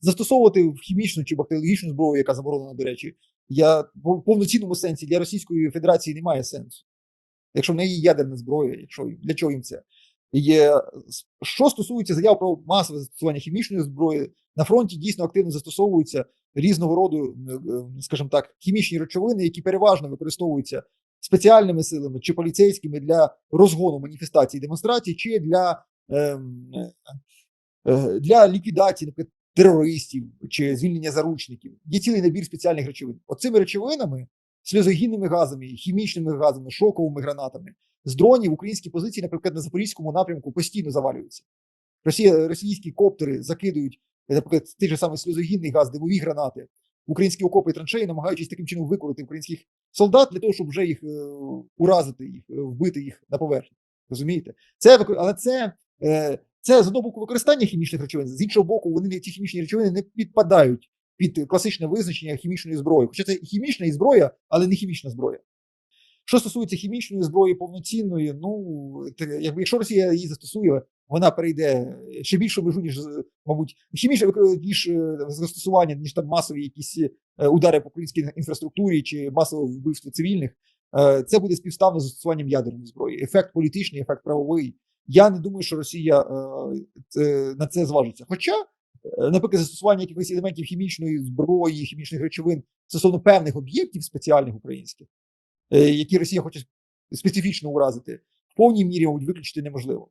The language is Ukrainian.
застосовувати в хімічну чи бактеріологічну зброю, яка заборонена, до речі, я в повноцінному сенсі для Російської Федерації немає сенсу. Якщо в неї є ядерна зброя, якщо для чого їм це? Є, що стосується заяв про масове застосування хімічної зброї, на фронті дійсно активно застосовуються різного роду, е, е, скажімо так, хімічні речовини, які переважно використовуються спеціальними силами чи поліцейськими для розгону маніфестацій демонстрацій, чи для, ем, е, е, для ліквідації, наприклад, терористів чи звільнення заручників. Є цілий набір спеціальних речовин. Оцими речовинами, сльозогінними газами, хімічними газами, шоковими гранатами з дронів українські позиції, наприклад, на запорізькому напрямку постійно завалюються. Росія, російські коптери закидують, наприклад, той же самий сльозогінний газ, димові гранати, українські окопи і траншеї, намагаючись таким чином викорити українських солдат для того, щоб вже їх е, уразити, їх, е, вбити їх на поверхні. Розумієте? Це але це, е, це з одного боку використання хімічних речовин, з іншого боку, вони ці хімічні речовини не підпадають під класичне визначення хімічної зброї. Хоча це хімічна і зброя, але не хімічна зброя. Що стосується хімічної зброї повноцінної, ну якби якщо Росія її застосує, вона перейде ще більшу межу, ніж мабуть, хімічне ніж е, застосування, ніж там масові якісь е, удари по українській інфраструктурі чи масове вбивство цивільних. Е, Це буде співставно з застосуванням ядерної зброї. Ефект політичний, ефект правовий. Я не думаю, що Росія е, на це зважиться. Хоча, е, наприклад, застосування якихось елементів хімічної зброї, хімічних речовин стосовно певних об'єктів спеціальних українських, е, які Росія хоче специфічно уразити, в повній мірі, мабуть, виключити неможливо.